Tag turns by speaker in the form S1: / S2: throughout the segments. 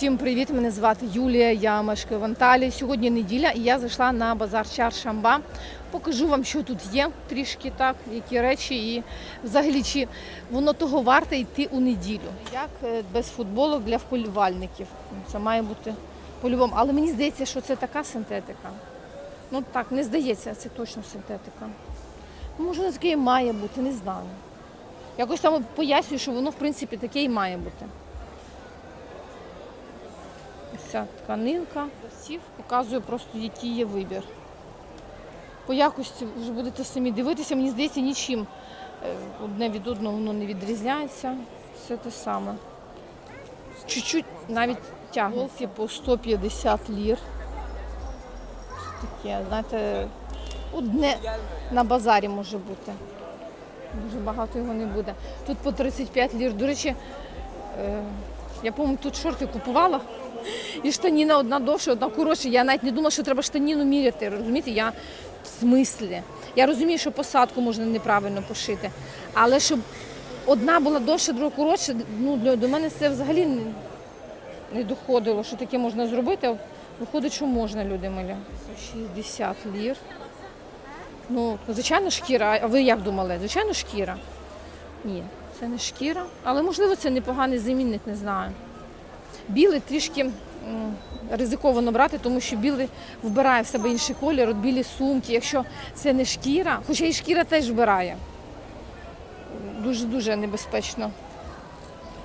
S1: Всім привіт! Мене звати Юлія. Я мешкаю в Анталії. Сьогодні неділя, і я зайшла на базар Чар Шамба. Покажу вам, що тут є трішки так, які речі, і взагалі чи воно того варте йти у неділю. Як е, без футболок для вболівальників. Це має бути по-любому. Але мені здається, що це така синтетика. Ну так, не здається, це точно синтетика. Ну, Може, таке і має бути, не знаю. Якось там пояснюю, що воно в принципі таке і має бути. Ось ця тканинка. Всіх показую просто, який є вибір. По якості вже будете самі дивитися, мені здається, нічим е, одне від одного воно не відрізняється. Все те саме. Чуть-чуть навіть тягнеться по 150 лір. Таке, знаєте, одне на базарі може бути. Дуже багато його не буде. Тут по 35 лір. До речі, е, я по-моєму тут шорти купувала. І штаніна одна довша, одна коротша. Я навіть не думала, що треба штаніну міряти. Розумієте, я в смислі. Я розумію, що посадку можна неправильно пошити. Але щоб одна була довша, друга коротша, ну, до мене це взагалі не, доходило, що таке можна зробити. Виходить, що можна, люди малі. 60 лір. Ну, звичайно, шкіра. А ви як думали? Звичайно, шкіра. Ні, це не шкіра. Але можливо це непоганий замінник, не знаю. Білий трішки ризиковано брати, тому що білий вбирає в себе інший колір, от білі сумки. Якщо це не шкіра, хоча і шкіра теж вбирає. Дуже-дуже небезпечно.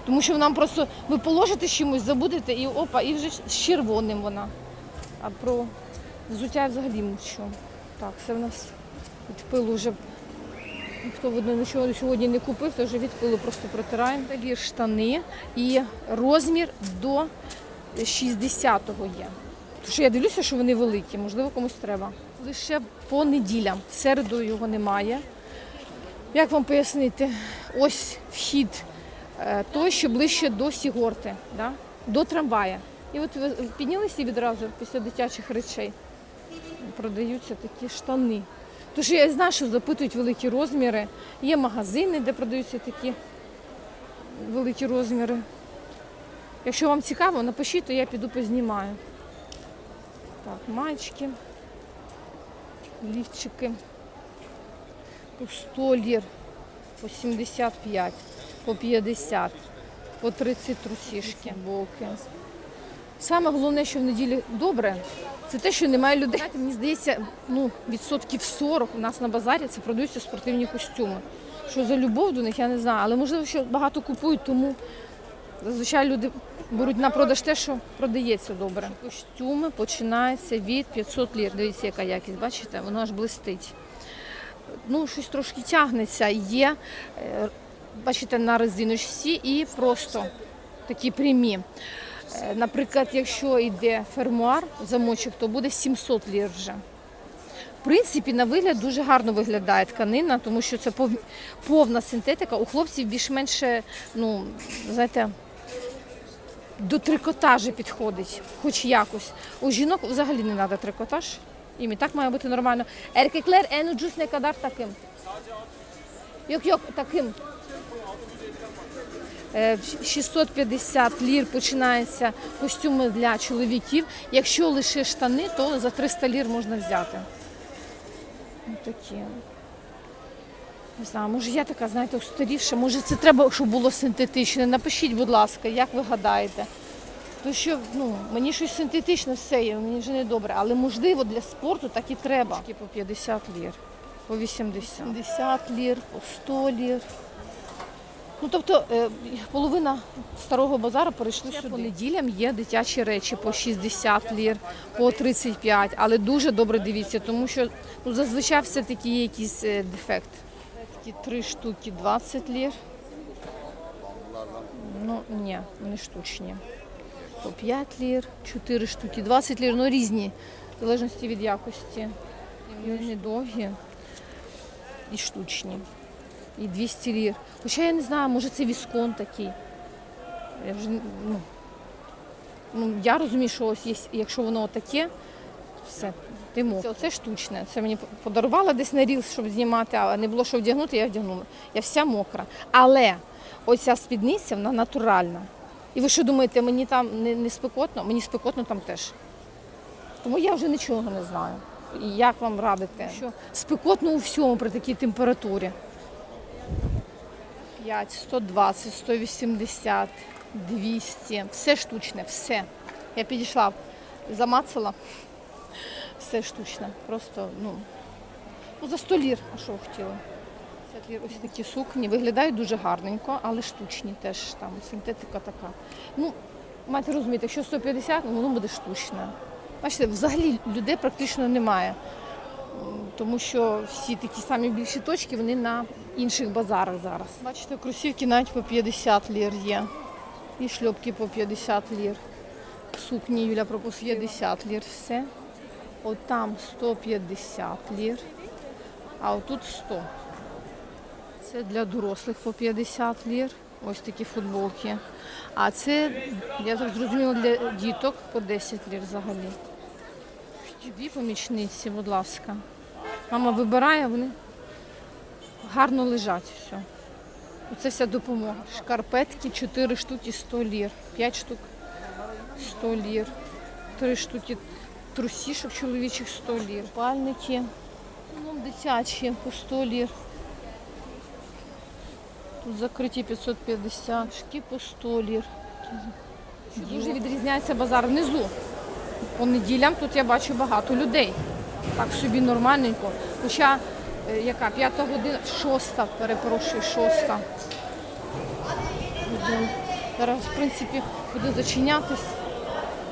S1: Тому що вона просто ви положите чимось, забудете і опа, і вже з червоним вона. А про взуття взагалі мовчу. Так, це в нас від пилу вже Хто видно нічого сьогодні не купив, то вже від пилу просто протираємо. Такі штани і розмір до 60-го є. Тому що я дивлюся, що вони великі, можливо, комусь треба. Лише по неділям. В середу його немає. Як вам пояснити? Ось вхід е, той, що ближче до Сігорти, да? до трамвая. І от піднялися відразу після дитячих речей. Продаються такі штани. Тож я знаю, що запитують великі розміри. Є магазини, де продаються такі великі розміри. Якщо вам цікаво, напишіть, то я піду познімаю. Так, маєчки, лівчики. По 100 лір, по 75, по 50, по 30 трусішки, боки. Саме головне, що в неділі добре, це те, що немає людей. Знаєте, мені здається, ну, відсотків 40 у нас на базарі це продаються спортивні костюми. Що за любов до них, я не знаю. Але можливо, що багато купують, тому зазвичай люди беруть на продаж те, що продається добре. Костюми починаються від 500 лір. Дивіться, яка якість, бачите, воно аж блистить. Ну, щось трошки тягнеться. Є, е, бачите, на резиночці і просто такі прямі. Е, Наприклад, якщо йде фермуар, замочок, то буде 700 лір вже. В принципі, на вигляд дуже гарно виглядає тканина, тому що це повна синтетика. У хлопців більш-менше, ну, знаєте, до трикотажу підходить, хоч якось. У жінок взагалі не треба трикотаж. Їм і так має бути нормально. Erkekler en ucuz ne kadar takım? Yok yok takım. Е, 650 лір починається костюми для чоловіків. Якщо лише штани, то за 300 лір можна взяти. Ось такі. Не знаю, може я така, знаєте, устарівша, може це треба, щоб було синтетичне. Напишіть, будь ласка, як ви гадаєте. То що ну, мені щось синтетичне все є, мені вже не добре. Але можливо для спорту так і треба. Тільки По 50 лір, по 80. 70 лір, по 100 лір. Ну, тобто е, половина старого базару перейшли сюди. По неділям є дитячі речі по 60 лір, по 35, але дуже добре дивіться, тому що ну, зазвичай все-таки є якийсь е, дефект. Такі три штуки 20 лір. Ну, ні, вони штучні. По 5 лір, 4 штуки, 20 лір, ну різні, в залежності від якості. І вони довгі і штучні і 200 лір. Хоча я не знаю, може це віскон такий. Я вже ну, ну, я розумію, що ось є, якщо воно таке, все, ти мокра. Це, оце штучне. Це мені подарувала десь на рілс, щоб знімати, а не було що вдягнути, я вдягнула. Я вся мокра. Але оця спідниця, вона натуральна. І ви що думаєте, мені там не, не спекотно? Мені спекотно там теж. Тому я вже нічого не знаю. І як вам радити? Що спекотно у всьому при такій температурі. 5, 120, 180, 200. Все штучне, все. Я підійшла, замацала. Все штучне. Просто, ну, ну за 100 лір, а що ви хотіли? 50 лір ось такі сукні. Виглядають дуже гарненько, але штучні теж там, синтетика така. Ну, маєте розуміти, якщо 150, ну воно буде штучне. Бачите, взагалі людей практично немає. Тому що всі такі самі більші точки, вони на інших базарах зараз. Бачите, кросівки навіть по 50 лір є. І шльопки по 50 лір. Сукні Юля пропустила 50 лір. Все. От там 150 лір, а отут 100. Це для дорослих по 50 лір. Ось такі футболки. А це, я так зрозуміла, для діток по 10 лір взагалі. Дві помічниці, будь ласка. Мама вибирає, вони гарно лежать. Все. Оце вся допомога. Шкарпетки 4 штуки 100 лір. 5 штук 100 лір. 3 штуки трусішок чоловічих 100 лір. Пальники. Ну, дитячі по 100 лір. Тут закриті 550, шки по 100 лір. Дуже відрізняється базар внизу. По неділям тут я бачу багато людей. Так собі нормальненько. Хоча е, яка п'ята година, шоста, перепрошую, шоста. Зараз, в принципі, буде зачинятись.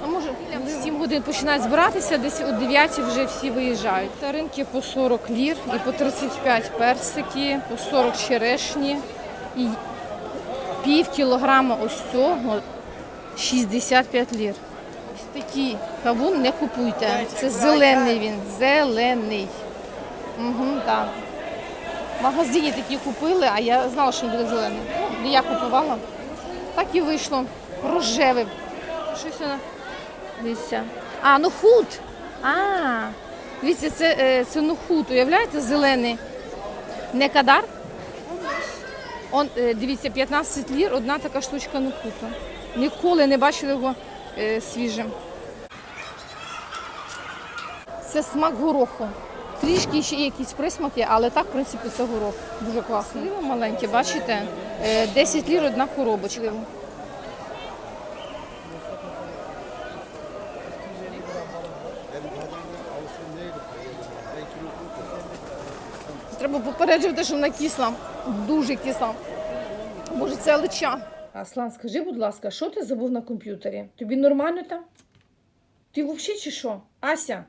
S1: А може, в 7 годин починають збиратися, десь о 9 вже всі виїжджають. Таринки по 40 лір і по 35 персики, по 40 черешні. І пів кілограма ось цього 65 лір. Такий кавун не купуйте. Це зелений він, зелений. Угу, так. В магазині такі купили, а я знала, що він буде зелений. Ну, я купувала. Так і вийшло. Рожеве. Щось воно. Дивіться. А, ну худ. А, дивіться, це, е, це нухут, уявляєте, зелений. Не кадар? Он, е, дивіться, 15 лір, одна така штучка нухута. Ніколи не бачили його свіжим. Це смак гороху. Трішки ще якісь присмаки, але так, в принципі, це горох. Дуже класно. Сливо маленьке, бачите? Е, 10 лір одна коробочка. Треба попереджувати, що вона кисла. Дуже кисла. Боже, це лича. Аслан, скажи, будь ласка, що ти забув на комп'ютері? Тобі нормально там? Ти взагалі чи що? Ася?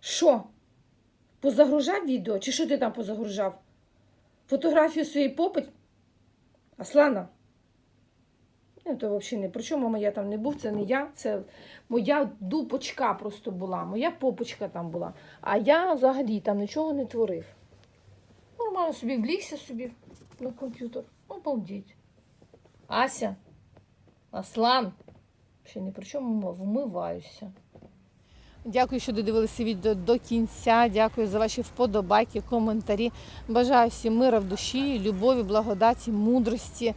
S1: Що? Позагружав відео? Чи що ти там позагружав? Фотографію своєї попи? Аслана? Ну, то взагалі не при чому моя там не був, це не я, це моя дупочка просто була, моя попочка там була. А я взагалі там нічого не творив. Нормально собі влігся собі на комп'ютер. Обалдіть. Ася, Аслан. Ще не при чому вмиваюся. Дякую, що додивилися відео до кінця. Дякую за ваші вподобайки, коментарі. Бажаю всім мира в душі, любові, благодаті, мудрості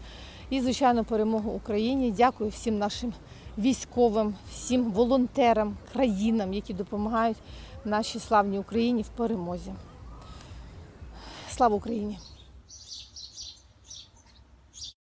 S1: і, звичайно, перемогу Україні. Дякую всім нашим військовим, всім волонтерам, країнам, які допомагають нашій славній Україні в перемозі. Слава Україні!